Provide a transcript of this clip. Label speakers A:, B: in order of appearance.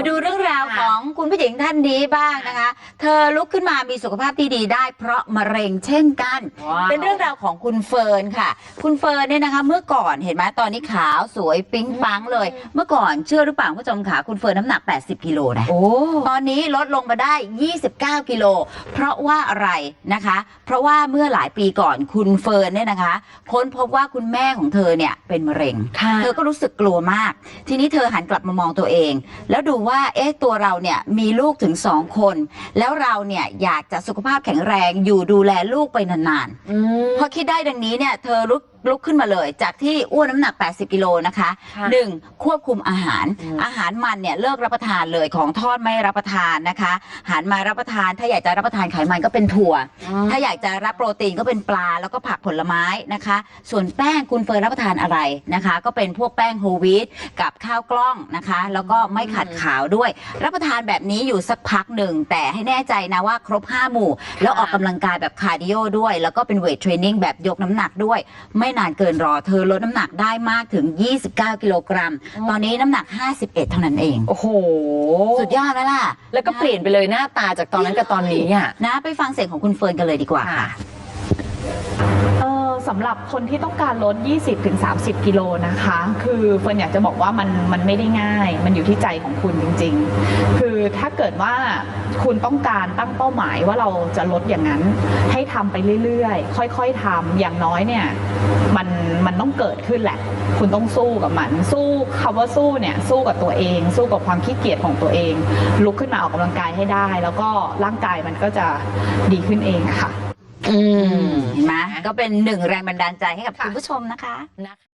A: มาดูเรื่องราวของคุณผู้หญิงท่านนี้บ้างนะคะ เธอลุกขึ้นมามีสุขภาพที่ดีได้ เพราะมะเร็งเช่นกัน
B: ว้าว
A: เป็นเรื่องราวของคุณเฟิร์นค่ะ คุณเฟิร์นเนี่ยนะคะเมื่อก่อนเห็นไหมตอนนี้ขาวสวยปิ๊งปังเลย เมื่อก่อนเชื่อหรือเปล่าคุณผู้ชมค่ะคุณเฟิร์นน้ำหนัก 80 กิโลนะ
B: โอ้
A: ตอนนี้ลดลงมาได้ 29 กิโล เพราะว่าอะไรนะคะ เพราะว่าเมื่อหลายปีก่อนคุณเฟิร์นเนี่ยนะคะ ค้นพบว่าคุณแม่ของเธอเนี่ยเป็นมะเร็ง
B: ค่ะ
A: เธอก็รู้สึกกลัวมาก ทีนี้เธอหันกลับมามองตัวเอง แล้วดูว่าเอ๊ะตัวเราเนี่ยมีลูกถึงสองคน แล้วเราเนี่ยอยากจะสุขภาพแข็งแรงอยู่ดูแลลูกไปนานๆ
B: อืม
A: พอคิดได้ดังนี้เนี่ยเธอลุกลุกขึ้นมาเลย จากที่อ้วนน้ำหนัก 80 กิโลนะคะ
B: ค่ะ
A: หนึ่งควบคุมอาหาร
B: อืม
A: อาหารมันเนี่ยเลิกรับประทานเลยของทอดไม่รับประทานนะคะหันมารับประทานถ้าอยากจะรับประทานไขมันก็เป็นถั่ว ถ้าอยากจะรับโปรตีนก็เป็นปลาแล้วก็ผักผลไม้นะคะ ส่วนแป้งคุณเฟิร์นรับประทานอะไรนะคะ ก็เป็นพวกแป้งโฮลวีตกับข้าวกล้องนะคะ แล้วก็ไม่ขัดขาวด้วย รับประทานแบบนี้อยู่สักพักหนึ่ง แต่ให้แน่ใจนะว่าครบ 5 หมู่ แล้วออกกำลังกายแบบคาร์ดิโอด้วย แล้วก็เป็นเวทเทรนนิ่งแบบยกน้ำหนักด้วย ไม่นานเกินรอเธอลดน้ำหนักได้มากถึง 29 กิโลกรัม ตอนนี้น้ำหนัก 51 เท่านั้นเอง
B: โอ้โห
A: สุดยอดแล้วล่ะ
B: แล้วก็เปลี่ยนไปเลยหน้าตาจากตอนนั้นกับตอนนี้อะ
A: นะไปฟังเสียงของคุณเฟิร์นกันเลยดีกว่าค่ะ
C: เออ สำหรับคนที่ต้องการลด 20-30 กิโลนะคะ คือเฟิร์นอยากจะบอกว่ามันมันไม่ได้ง่าย มันอยู่ที่ใจของคุณจริง ๆ คือถ้าเกิดว่าคุณต้องการตั้งเป้าหมายว่าเราจะลดอย่างนั้น ให้ทำไปเรื่อย ๆ ค่อยๆทำอย่างน้อยเนี่ยมันมันต้องเกิดขึ้นแหละ คุณต้องสู้กับมัน สู้คำว่าสู้เนี่ยสู้กับตัวเอง สู้กับความขี้เกียจของตัวเอง ลุกขึ้นมาออกกำลังกายให้ได้ แล้วก็ร่างกายมันก็จะดีขึ้นเองค่ะ
B: อืม
A: เห็นไหมก็เป็นหนึ่งแรงบันดาลใจให้กับคุณผู้ชมนะคะ
B: นะคะ